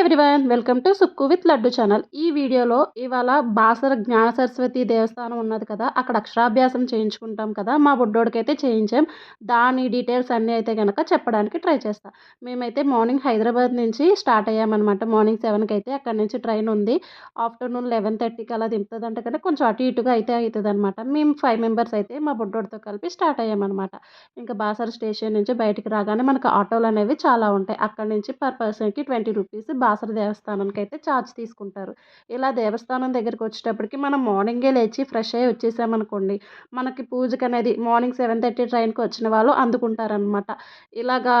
Everyone welcome to Sukku with Laddu channel ఈ వీడియోలో ఇవాళ బాసర జ్ఞాన సరస్వతి దేవస్థానం ఉన్నది కదా అక్కడ అక్షరాభ్యాసం చేయించుకుంటాం కదా మా బుడ్డోడికైతే చేయించాం. దాని డీటెయిల్స్ అన్నీ అయితే కనుక చెప్పడానికి ట్రై చేస్తాం. మేమైతే మార్నింగ్ హైదరాబాద్ నుంచి స్టార్ట్ అయ్యామన్నమాట. మార్నింగ్ సెవెన్కి అయితే అక్కడ నుంచి ట్రైన్ ఉంది. ఆఫ్టర్నూన్ లెవెన్ థర్టీకి అలా దింపుతుంది అంటే కనుక కొంచెం అటు ఇటుగా అయితే అవుతుంది అనమాట మేము ఫైవ్ మెంబర్స్ అయితే మా బుడ్డోడితో కలిపి స్టార్ట్ అయ్యామన్నమాట. ఇంకా బాసర స్టేషన్ నుంచి బయటికి రాగానే మనకు ఆటోలు అనేవి చాలా ఉంటాయి. అక్కడ నుంచి పర్ పర్సన్కి ట్వంటీ రూపీస్ బాసర దేవస్థానానికి అయితే ఛార్జ్ తీసుకుంటారు. ఇలా దేవస్థానం దగ్గరికి వచ్చేటప్పటికి మనం మార్నింగే లేచి ఫ్రెష్ అయ్యి వచ్చేసామనుకోండి మనకి పూజకి అనేది మార్నింగ్ సెవెన్ థర్టీ ట్రైన్కి వచ్చిన వాళ్ళు అందుకుంటారనమాట ఇలాగా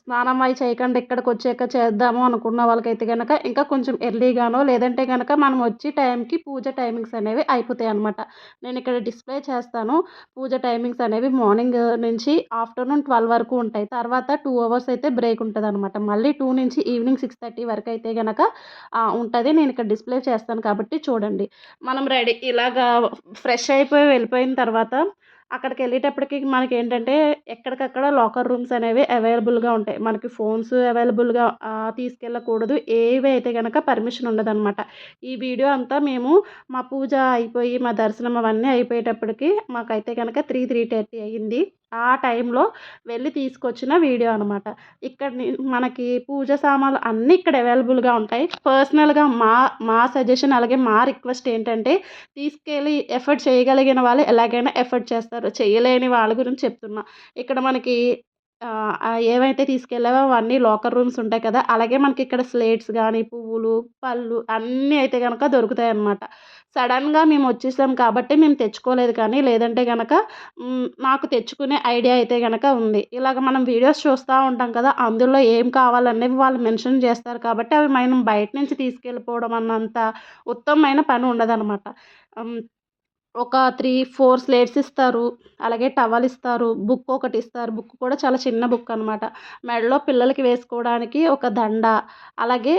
స్నానం అవి చేయకుండా ఇక్కడికి వచ్చాక చేద్దాము అనుకున్న వాళ్ళకైతే కనుక ఇంకా కొంచెం ఎర్లీగానో లేదంటే కనుక మనం వచ్చి టైంకి పూజ టైమింగ్స్ అనేవి అయిపోతాయి అనమాట నేను ఇక్కడ డిస్ప్లే చేస్తాను. పూజ టైమింగ్స్ అనేవి మార్నింగ్ నుంచి ఆఫ్టర్నూన్ ట్వెల్వ్ వరకు ఉంటాయి. తర్వాత టూ అవర్స్ అయితే బ్రేక్ ఉంటుంది అనమాట మళ్ళీ టూ నుంచి ఈవినింగ్ సిక్స్ థర్టీ వరకు అయితే కనుక ఉంటుంది. నేను ఇక్కడ డిస్ప్లే చేస్తాను కాబట్టి చూడండి. మనం రెడీ ఇలాగా ఫ్రెష్ అయిపోయి వెళ్ళిపోయిన తర్వాత అక్కడికి వెళ్ళేటప్పటికి మనకి ఏంటంటే ఎక్కడికక్కడ లాకర్ రూమ్స్ అనేవి అవైలబుల్గా ఉంటాయి. మనకి ఫోన్స్ అవైలబుల్గా తీసుకెళ్ళకూడదు. ఏవి అయితే కనుక పర్మిషన్ ఉండదన్నమాట. ఈ వీడియో అంతా మేము మా పూజ అయిపోయి మా దర్శనం అవన్నీ అయిపోయేటప్పటికి మాకైతే కనుక త్రీ త్రీ థర్టీ అయ్యింది. ఆ టైంలో వెళ్ళి తీసుకొచ్చిన వీడియో అనమాట. ఇక్కడ మనకి పూజ సామాన్లు అన్నీ ఇక్కడ అవైలబుల్గా ఉంటాయి. పర్సనల్గా మా మా సజెషన్ అలాగే మా రిక్వెస్ట్ ఏంటంటే తీసుకెళ్ళి ఎఫర్ట్ చేయగలిగిన వాళ్ళు ఎలాగైనా ఎఫర్ట్ చేస్తారు. చేయలేని వాళ్ళ గురించి చెప్తున్నా. ఇక్కడ మనకి ఏవైతే తీసుకెళ్ళావో అవన్నీ లోకర్ రూమ్స్ ఉంటాయి కదా అలాగే మనకి ఇక్కడ స్లేట్స్ కానీ పువ్వులు పళ్ళు అన్నీ అయితే కనుక దొరుకుతాయి అన్నమాట సడన్గా మేము వచ్చేసాం కాబట్టి మేము తెచ్చుకోలేదు కానీ లేదంటే కనుక నాకు తెచ్చుకునే ఐడియా అయితే కనుక ఉంది. ఇలాగ మనం వీడియోస్ చూస్తూ ఉంటాం కదా అందులో ఏం కావాలనేవి వాళ్ళు మెన్షన్ చేస్తారు కాబట్టి అవి మనం బయట నుంచి తీసుకెళ్ళిపోవడం అన్నంత ఉత్తమమైన పని ఉండదన్నమాట. ఒక త్రీ ఫోర్ స్లేట్స్ ఇస్తారు. అలాగే టవల్ ఇస్తారు. బుక్ ఒకటి ఇస్తారు. బుక్ కూడా చాలా చిన్న బుక్ అనమాట మెడలో పిల్లలకి వేసుకోవడానికి ఒక దండ అలాగే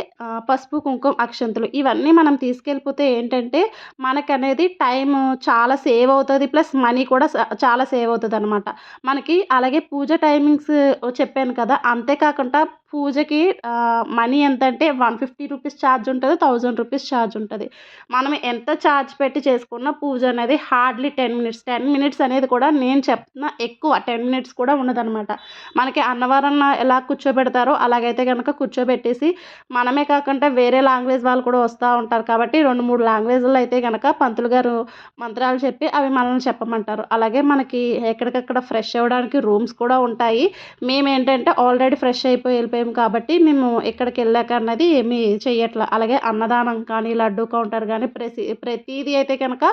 పసుపు కుంకుమ అక్షంతులు ఇవన్నీ మనం తీసుకెళ్ళిపోతే ఏంటంటే మనకనేది టైం చాలా సేవ్ అవుతుంది. ప్లస్ మనీ కూడా చాలా సేవ్ అవుతుంది అనమాట మనకి అలాగే పూజ టైమింగ్స్ చెప్పాను కదా. అంతేకాకుండా పూజకి మనీ ఎంత అంటే వన్ ఫిఫ్టీ రూపీస్ ఛార్జ్ ఉంటుంది థౌజండ్ రూపీస్ ఛార్జ్ ఉంటుంది. మనం ఎంత ఛార్జ్ పెట్టి చేసుకున్న పూజ అనేది hardly ten minutes ten minutes అనేది కూడా నేను చెప్తున్నా ఎక్కువ టెన్ మినిట్స్ కూడా ఉండదన్నమాట. మనకి అన్నవరం ఎలా కూర్చోబెడతారో అలాగైతే కనుక కూర్చోబెట్టేసి మనమే కాకుండా వేరే లాంగ్వేజ్ వాళ్ళు కూడా వస్తూ ఉంటారు కాబట్టి రెండు మూడు లాంగ్వేజ్లో అయితే కనుక పంతులు గారు మంత్రాలు చెప్పి అవి మనల్ని చెప్పమంటారు. అలాగే మనకి ఎక్కడికక్కడ ఫ్రెష్ అవ్వడానికి రూమ్స్ కూడా ఉంటాయి. మేము ఏంటంటే ఆల్రెడీ ఫ్రెష్ అయిపోయి వెళ్ళిపోయి వెళ్ళిపోయాము కాబట్టి మేము ఎక్కడికి వెళ్ళాక అన్నది ఏమీ చెయ్యట్ల. అలాగే అన్నదానం కానీ లడ్డు కౌంటర్ కానీ ప్రతి ప్రతిదీ అయితే కనుక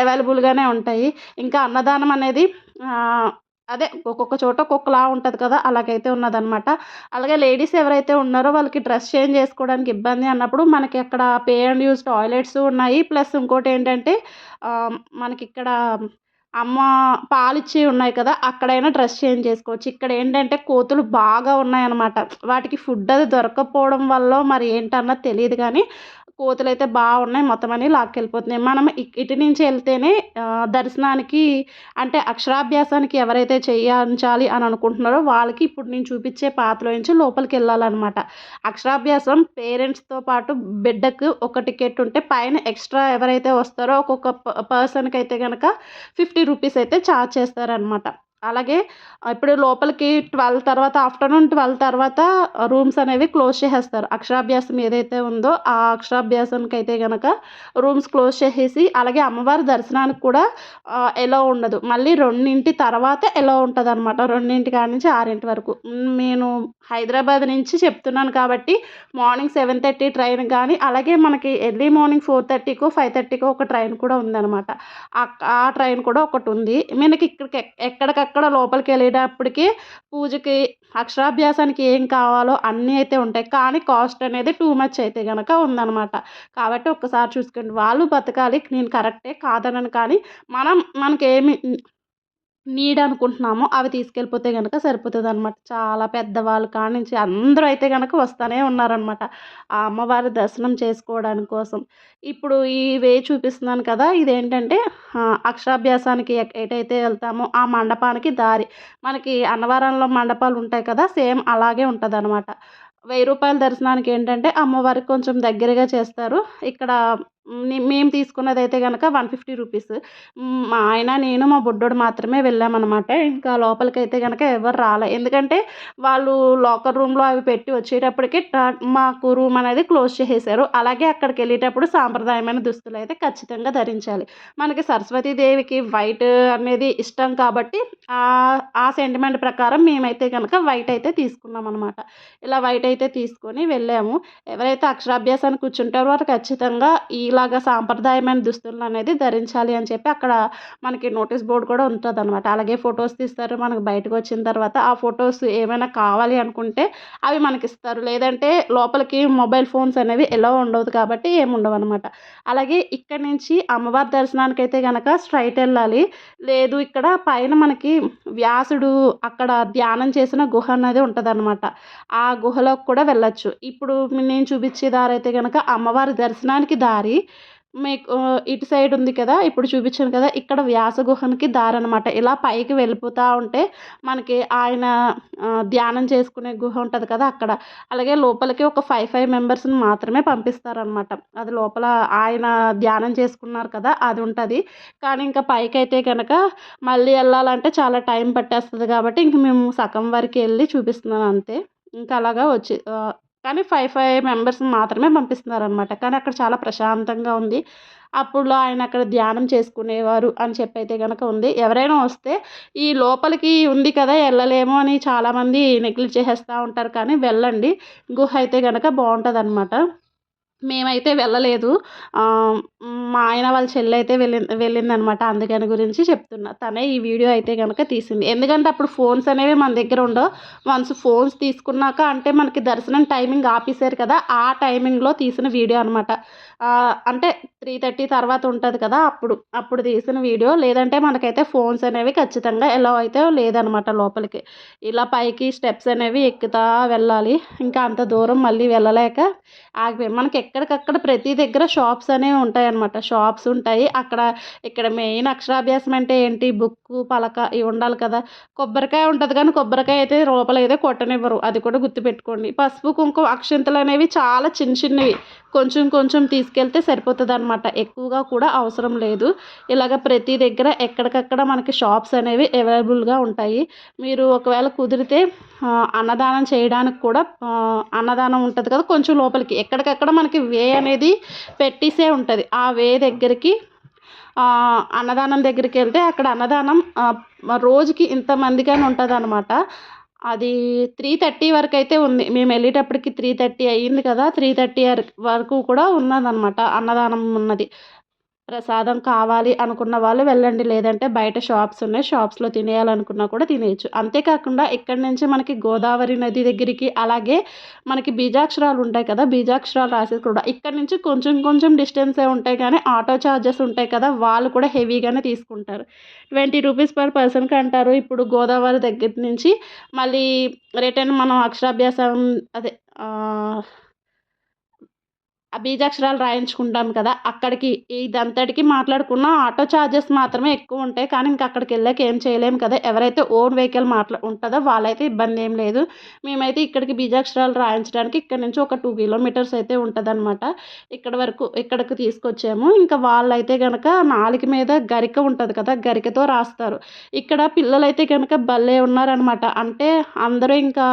అవైలబుల్గానే ఉంటాయి. ఇంకా అన్నదానం అనేది అదే ఒక్కొక్క చోట ఒక్కొక్కలా ఉంటుంది కదా అలాగైతే ఉన్నదనమాట అలాగే లేడీస్ ఎవరైతే ఉన్నారో వాళ్ళకి డ్రెస్ చేంజ్ చేసుకోవడానికి ఇబ్బంది అన్నప్పుడు మనకి అక్కడ పే అండ్ యూస్ టాయిలెట్స్ ఉన్నాయి. ప్లస్ ఇంకోటి ఏంటంటే మనకి ఇక్కడ అమ్మ పాలిచ్చేవి ఉన్నాయి కదా అక్కడైనా డ్రెస్ చేంజ్ చేసుకోవచ్చు. ఇక్కడ ఏంటంటే కోతులు బాగా ఉన్నాయన్నమాట. వాటికి ఫుడ్ అది దొరకకపోవడం వల్ల మరి ఏంటన్నా తెలియదు కానీ కోతులు అయితే బాగున్నాయి మొత్తం అన్ని లాక్కెళ్ళిపోతున్నాయి. మనం ఇటు నుంచి వెళ్తేనే దర్శనానికి అంటే అక్షరాభ్యాసానికి ఎవరైతే చేయించాలి అని అనుకుంటున్నారో వాళ్ళకి ఇప్పుడు నేను చూపించే పాత్రలో నుంచి లోపలికి వెళ్ళాలన్నమాట. అక్షరాభ్యాసం పేరెంట్స్తో పాటు బిడ్డకు ఒక టికెట్ ఉంటే పైన ఎక్స్ట్రా ఎవరైతే వస్తారో ఒక్కొక్క పర్సన్కి అయితే కనుక ఫిఫ్టీ రూపీస్ అయితే ఛార్జ్ చేస్తారనమాట అలాగే ఇప్పుడు లోపలికి ట్వెల్వ్ తర్వాత ఆఫ్టర్నూన్ ట్వెల్వ్ తర్వాత రూమ్స్ అనేవి క్లోజ్ చేసేస్తారు. అక్షరాభ్యాసం ఏదైతే ఉందో ఆ అక్షరాభ్యాసానికి అయితే కనుక రూమ్స్ క్లోజ్ చేసేసి అలాగే అమ్మవారి దర్శనానికి కూడా ఎలా ఉండదు. మళ్ళీ రెండింటి తర్వాత ఎలా ఉంటుంది అనమాట రెండింటి కాడి నుంచి ఆరింటి వరకు. నేను హైదరాబాద్ నుంచి చెప్తున్నాను కాబట్టి మార్నింగ్ సెవెన్ థర్టీ ట్రైన్ కానీ అలాగే మనకి ఎర్లీ మార్నింగ్ ఫోర్ థర్టీకో ఫైవ్ థర్టీకో ఒక ట్రైన్ కూడా ఉందన్నమాట. ఆ ట్రైన్ కూడా ఒకటి ఉంది. మనకి ఇక్కడికి ఎక్కడికక్కడ అక్కడ లోపలికి వెళ్ళేటప్పటికి పూజకి అక్షరాభ్యాసానికి ఏం కావాలో అన్నీ అయితే ఉంటాయి. కానీ కాస్ట్ అనేది టూ మచ్ అయితే కనుక ఉందన్నమాట. కాబట్టి ఒక్కసారి చూసుకోండి. వాళ్ళు బతకాలి. నేను కరెక్టే కాదనను కానీ మనం మనకేమి నీడ్ అనుకుంటున్నామో అవి తీసుకెళ్ళిపోతే కనుక సరిపోతుంది అనమాట చాలా పెద్దవాళ్ళు కాడి నుంచి అందరూ అయితే కనుక వస్తూనే ఉన్నారనమాట ఆ అమ్మవారి దర్శనం చేసుకోవడానికి కోసం. ఇప్పుడు ఈ వే చూపిస్తున్నాను కదా ఇదేంటంటే అక్షరాభ్యాసానికి ఎటైతే వెళ్తామో ఆ మండపానికి దారి. మనకి అన్నవరంలో మండపాలు ఉంటాయి కదా సేమ్ అలాగే ఉంటుంది అనమాట వెయ్యి రూపాయల దర్శనానికి ఏంటంటే అమ్మవారికి కొంచెం దగ్గరగా చేస్తారు. ఇక్కడ మేము తీసుకున్నది అయితే కనుక వన్ ఫిఫ్టీ రూపీస్. మా ఆయన నేను మా బుడ్డోడు మాత్రమే వెళ్ళామన్నమాట ఇంకా లోపలికి అయితే కనుక ఎవరు రాలే. ఎందుకంటే వాళ్ళు లాకర్ రూమ్లో అవి పెట్టి వచ్చేటప్పటికి మాకు రూమ్ అనేది క్లోజ్ చేసేసారు అలాగే అక్కడికి వెళ్ళేటప్పుడు సాంప్రదాయమైన దుస్తులు అయితే ఖచ్చితంగా ధరించాలి. మనకి సరస్వతీదేవికి వైట్ అనేది ఇష్టం కాబట్టి ఆ సెంటిమెంట్ ప్రకారం మేమైతే కనుక వైట్ అయితే తీసుకున్నాం అనమాట ఇలా వైట్ అయితే తీసుకొని వెళ్ళాము. ఎవరైతే అక్షరాభ్యాసానికి కూర్చుంటారో వారు ఖచ్చితంగా ఈ ఇలాగ సాంప్రదాయమైన దుస్తులను అనేది ధరించాలి అని చెప్పి అక్కడ మనకి నోటీస్ బోర్డు కూడా ఉంటుంది అనమాట అలాగే ఫొటోస్ తీస్తారు మనకు బయటకు వచ్చిన తర్వాత ఆ ఫొటోస్ ఏమైనా కావాలి అనుకుంటే అవి మనకి ఇస్తారు లేదంటే లోపలికి మొబైల్ ఫోన్స్ అనేవి ఎలా ఉండవు కాబట్టి ఏమి ఉండవు అనమాట అలాగే ఇక్కడ నుంచి అమ్మవారి దర్శనానికి అయితే కనుక స్ట్రైట్ వెళ్ళాలి. లేదు ఇక్కడ పైన మనకి వ్యాసుడు అక్కడ ధ్యానం చేసిన గుహ అనేది ఉంటుంది అనమాట ఆ గుహలోకి కూడా వెళ్ళచ్చు. ఇప్పుడు నేను చూపించే దారి అయితే కనుక అమ్మవారి దర్శనానికి దారి మీకు ఇటు సైడ్ ఉంది కదా ఇప్పుడు చూపించాను కదా ఇక్కడ వ్యాస గుహనికి దారి అనమాట ఇలా పైకి వెళ్ళిపోతూ ఉంటే మనకి ఆయన ధ్యానం చేసుకునే గుహ ఉంటుంది కదా అక్కడ. అలాగే లోపలికి ఒక ఫైవ్ ఫైవ్ మెంబర్స్ని మాత్రమే పంపిస్తారనమాట అది లోపల ఆయన ధ్యానం చేసుకున్నారు కదా అది ఉంటుంది. కానీ ఇంకా పైకి అయితే కనుక మళ్ళీ వెళ్ళాలంటే చాలా టైం పట్టేస్తుంది కాబట్టి ఇంక మేము సగం వరకు వెళ్ళి చూపిస్తున్నాను అంతే. ఇంకా అలాగా వచ్చి కానీ ఫైవ్ ఫైవ్ మెంబర్స్ని మాత్రమే పంపిస్తున్నారనమాట కానీ అక్కడ చాలా ప్రశాంతంగా ఉంది. అప్పుడు ఆయన అక్కడ ధ్యానం చేసుకునేవారు అని చెప్పి అయితే కనుక ఉంది. ఎవరైనా వస్తే ఈ లోపలికి ఉంది కదా వెళ్ళలేము అని చాలామంది నెగ్లెక్ట్ చేసేస్తూ ఉంటారు. కానీ వెళ్ళండి. గుహ అయితే కనుక బాగుంటుంది అనమాట మేమైతే వెళ్ళలేదు. మా ఆయన వాళ్ళ చెల్లి అయితే వెళ్ళి వెళ్ళిందనమాట అందుకని గురించి చెప్తున్నా. తనే ఈ వీడియో అయితే కనుక తీసింది. ఎందుకంటే అప్పుడు ఫోన్స్ అనేవి మన దగ్గర ఉండవు. వన్స్ ఫోన్స్ తీసుకున్నాక అంటే మనకి దర్శనం టైమింగ్ ఆపేశారు కదా ఆ టైమింగ్లో తీసిన వీడియో అనమాట. అంటే త్రీ థర్టీ తర్వాత ఉంటుంది కదా అప్పుడు అప్పుడు తీసిన వీడియో లేదంటే మనకైతే ఫోన్స్ అనేవి ఖచ్చితంగా ఎలా అయితే లేదనమాట లోపలికి. ఇలా పైకి స్టెప్స్ అనేవి ఎక్కుతా వెళ్ళాలి. ఇంకా అంత దూరం మళ్ళీ వెళ్ళలేక ఆగిపోయి మనకి ఎక్కడికక్కడ ప్రతి దగ్గర షాప్స్ అనేవి ఉంటాయన్నమాట షాప్స్ ఉంటాయి. అక్కడ ఇక్కడ మెయిన్ అక్షరాభ్యాసం అంటే ఏంటి? బుక్కు పలక ఇవి ఉండాలి కదా. కొబ్బరికాయ ఉంటుంది కానీ కొబ్బరికాయ అయితే లోపల అయితే కొట్టనివ్వరు. అది కూడా గుర్తుపెట్టుకోండి. పసుపు కుంకుమ అక్షింతలు అనేవి చాలా చిన్న చిన్నవి. కొంచెం కొంచెం తీసుకు తీసుకెళ్తే సరిపోతుంది అనమాట ఎక్కువగా కూడా అవసరం లేదు. ఇలాగ ప్రతి దగ్గర ఎక్కడికక్కడ మనకి షాప్స్ అనేవి అవైలబుల్గా ఉంటాయి. మీరు ఒకవేళ కుదిరితే అన్నదానం చేయడానికి కూడా అన్నదానం ఉంటుంది కదా కొంచెం లోపలికి. ఎక్కడికక్కడ మనకి వే అనేది పెట్టేసే ఉంటుంది. ఆ వే దగ్గరికి అన్నదానం దగ్గరికి వెళ్తే అక్కడ అన్నదానం రోజుకి ఇంతమందికి ఉంటుంది అనమాట అది త్రీ థర్టీ వరకు అయితే ఉంది. మేము వెళ్ళేటప్పటికి త్రీ థర్టీ అయ్యింది కదా త్రీ థర్టీ వరకు కూడా ఉన్నదన్నమాట. అన్నదానం ఉన్నది. ప్రసాదం కావాలి అనుకున్న వాళ్ళు వెళ్ళండి. లేదంటే బయట షాప్స్ ఉన్నాయి. షాప్స్లో తినేయాలనుకున్నా కూడా తినేయచ్చు. అంతేకాకుండా ఇక్కడ నుంచి మనకి గోదావరి నది దగ్గరికి అలాగే మనకి బీజాక్షరాలు ఉంటాయి కదా బీజాక్షరాలు రాసేది కూడా. ఇక్కడ నుంచి కొంచెం కొంచెం డిస్టెన్సే ఉంటాయి కానీ ఆటో ఛార్జెస్ ఉంటాయి కదా వాళ్ళు కూడా హెవీగానే తీసుకుంటారు. ట్వంటీ రూపీస్ పర్ పర్సన్కి అంటారు. ఇప్పుడు గోదావరి దగ్గర నుంచి మళ్ళీ రిటర్న్ మనం అక్షరాభ్యాసం అదే ఆ బీజాక్షరాలు రాయించుకుంటాం కదా అక్కడికి ఇదంతటికి మాట్లాడుకున్న ఆటో ఛార్జెస్ మాత్రమే ఎక్కువ ఉంటాయి. కానీ ఇంకా అక్కడికి వెళ్ళాక ఏం చేయలేము కదా. ఎవరైతే ఓన్ వెహికల్ మాట్లా ఉంటుందో వాళ్ళైతే ఇబ్బంది ఏం లేదు. మేమైతే ఇక్కడికి బీజాక్షరాలు రాయించడానికి ఇక్కడ నుంచి ఒక టూ కిలోమీటర్స్ అయితే ఉంటుందన్నమాట. ఇక్కడ వరకు ఇక్కడికి తీసుకొచ్చాము. ఇంకా వాళ్ళైతే కనుక నాలుగు మీద గరిక ఉంటుంది కదా గరికతో రాస్తారు. ఇక్కడ పిల్లలైతే కనుక భలే ఉన్నారనమాట అంటే అందరూ ఇంకా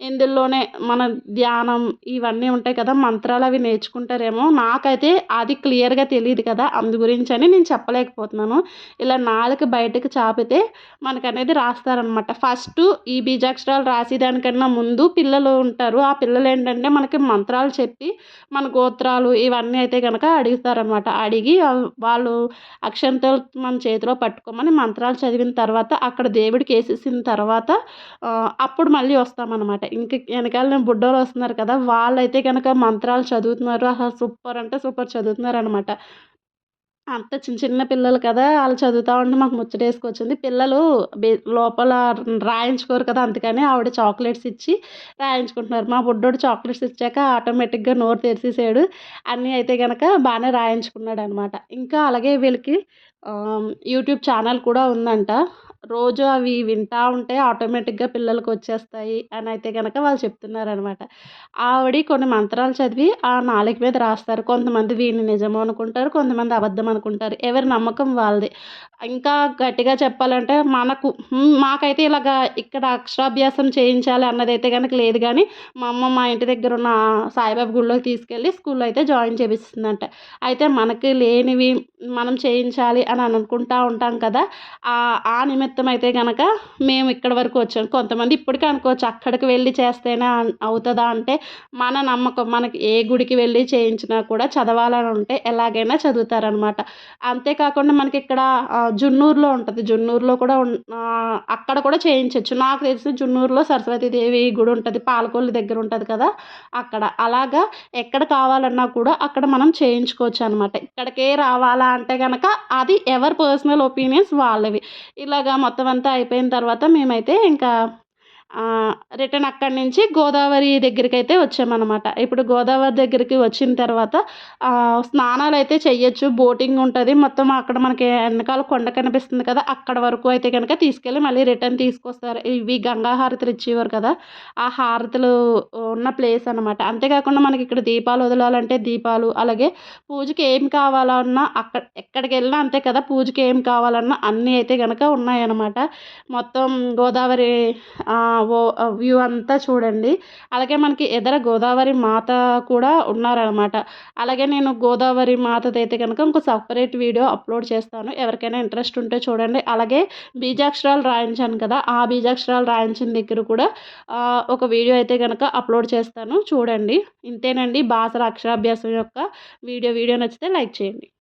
ఇందులోనే మన ధ్యానం ఇవన్నీ ఉంటాయి కదా మంత్రాలు అవి నేర్చుకుంటారేమో. నాకైతే అది క్లియర్గా తెలియదు కదా అందు గురించి అని నేను చెప్పలేకపోతున్నాను. ఇలా నాలుక బయటకు చాపితే మనకనేది రాస్తారనమాట. ఫస్ట్ ఈ బీజాక్షరాలు రాసేదానికన్నా ముందు పిల్లలు ఉంటారు. ఆ పిల్లలు ఏంటంటే మనకి మంత్రాలు చెప్పి మన గోత్రాలు ఇవన్నీ అయితే కనుక అడుగుతారనమాట. అడిగి వాళ్ళు అక్షంతలు మన చేతిలో పట్టుకోమని మంత్రాలు చదివిన తర్వాత అక్కడ దేవుడికి వేసేసిన తర్వాత అప్పుడు మళ్ళీ వస్తామన్నమాట ఇంక వెనకాల నేను బుడ్డోళ్ళు వస్తున్నారు కదా వాళ్ళైతే కనుక మంత్రాలు చదువుతున్నారు అసలు సూపర్ అంటే సూపర్ చదువుతున్నారు అనమాట అంత చిన్న చిన్న పిల్లలు కదా వాళ్ళు చదువుతూ ఉంటే మాకు ముచ్చటేసుకొచ్చింది. పిల్లలు లోపల రాయించుకోరు కదా అందుకని ఆవిడ చాక్లెట్స్ ఇచ్చి రాయించుకుంటున్నారు. మా బుడ్డోడు చాక్లెట్స్ ఇచ్చాక ఆటోమేటిక్గా నోరు తెరిసేసాడు. అన్నీ అయితే కనుక బాగానే రాయించుకున్నాడు అనమాట ఇంకా అలాగే వీళ్ళకి యూట్యూబ్ ఛానల్ కూడా ఉందంట. రోజు అవి వింటూ ఉంటే ఆటోమేటిక్గా పిల్లలకి వచ్చేస్తాయి అని అయితే కనుక వాళ్ళు చెప్తున్నారనమాట. ఆవిడ కొన్ని మంత్రాలు చదివి ఆ నాలుగు మీద రాస్తారు. కొంతమంది వీడిని నిజం అనుకుంటారు కొంతమంది అబద్ధం అనుకుంటారు. ఎవరి నమ్మకం వాళ్ళది. ఇంకా గట్టిగా చెప్పాలంటే మనకు మాకైతే ఇలాగ ఇక్కడ అక్షరాభ్యాసం చేయించాలి అన్నదైతే కనుక లేదు కానీ మా అమ్మ మా ఇంటి దగ్గర ఉన్న సాయిబాబా గుడిలోకి తీసుకెళ్ళి స్కూల్లో అయితే జాయిన్ చేపిస్తుందంట. అయితే మనకి లేనివి మనం చేయించాలి అని అనుకుంటా ఉంటాం కదా ఆ నిమిత్తం అయితే కనుక మేము ఇక్కడ వరకు వచ్చాం. కొంతమంది ఇప్పటికీ అనుకోవచ్చు అక్కడికి వెళ్ళి చేస్తేనే అవుతుందా అంటే మన నమ్మకం మనకి ఏ గుడికి వెళ్ళి చేయించినా కూడా చదవాలని ఉంటే ఎలాగైనా చదువుతారనమాట అంతేకాకుండా మనకి ఇక్కడ జున్నూరులో ఉంటుంది. జున్నూరులో కూడా అక్కడ కూడా చేయించవచ్చు నాకు తెలిసి జున్నూరులో సరస్వతీదేవి గుడి ఉంటుంది. పాలకొల్లు దగ్గర ఉంటుంది కదా అక్కడ. అలాగా ఎక్కడ కావాలన్నా కూడా అక్కడ మనం చేయించుకోవచ్చు అనమాట ఇక్కడికే రావాలా అంటే కనుక అది ఎవరి పర్సనల్ ఒపీనియన్స్ వాళ్ళవి. ఇలాగా మొత్తం అంతా అయిపోయిన తర్వాత మేమైతే ఇంకా రిటర్న్ అక్కడి నుంచి గోదావరి దగ్గరికి అయితే వచ్చామన్నమాట. ఇప్పుడు గోదావరి దగ్గరికి వచ్చిన తర్వాత స్నానాలు అయితే చేయొచ్చు బోటింగ్ ఉంటుంది. మొత్తం అక్కడ మనకి వెనకాల కొండ కనిపిస్తుంది కదా అక్కడ వరకు అయితే కనుక తీసుకెళ్ళి మళ్ళీ రిటర్న్ తీసుకొస్తారు. ఇవి గంగా హారతులు ఇచ్చేవారు కదా ఆ హారతులు ఉన్న ప్లేస్ అనమాట అంతేకాకుండా మనకి ఇక్కడ దీపాలు వదలాలంటే దీపాలు అలాగే పూజకి ఏం కావాలన్నా అక్కడ ఎక్కడికి వెళ్ళినా అంతే కదా పూజకి ఏం కావాలన్నా అన్నీ అయితే కనుక ఉన్నాయన్నమాట. మొత్తం గోదావరి ఓ వ్యూ అంతా చూడండి. అలాగే మనకి ఎదర గోదావరి మాత కూడా ఉన్నారనమాట. అలాగే నేను గోదావరి మాతది అయితే కనుక ఇంకో సపరేట్ వీడియో అప్లోడ్ చేస్తాను. ఎవరికైనా ఇంట్రెస్ట్ ఉంటే చూడండి. అలాగే బీజాక్షరాలు రాయించాను కదా ఆ బీజాక్షరాలు రాయించిన దగ్గర కూడా ఒక వీడియో అయితే కనుక అప్లోడ్ చేస్తాను. చూడండి. ఇంతేనండి బాసర అక్షరాభ్యాసం యొక్క వీడియో. వీడియో నచ్చితే లైక్ చేయండి.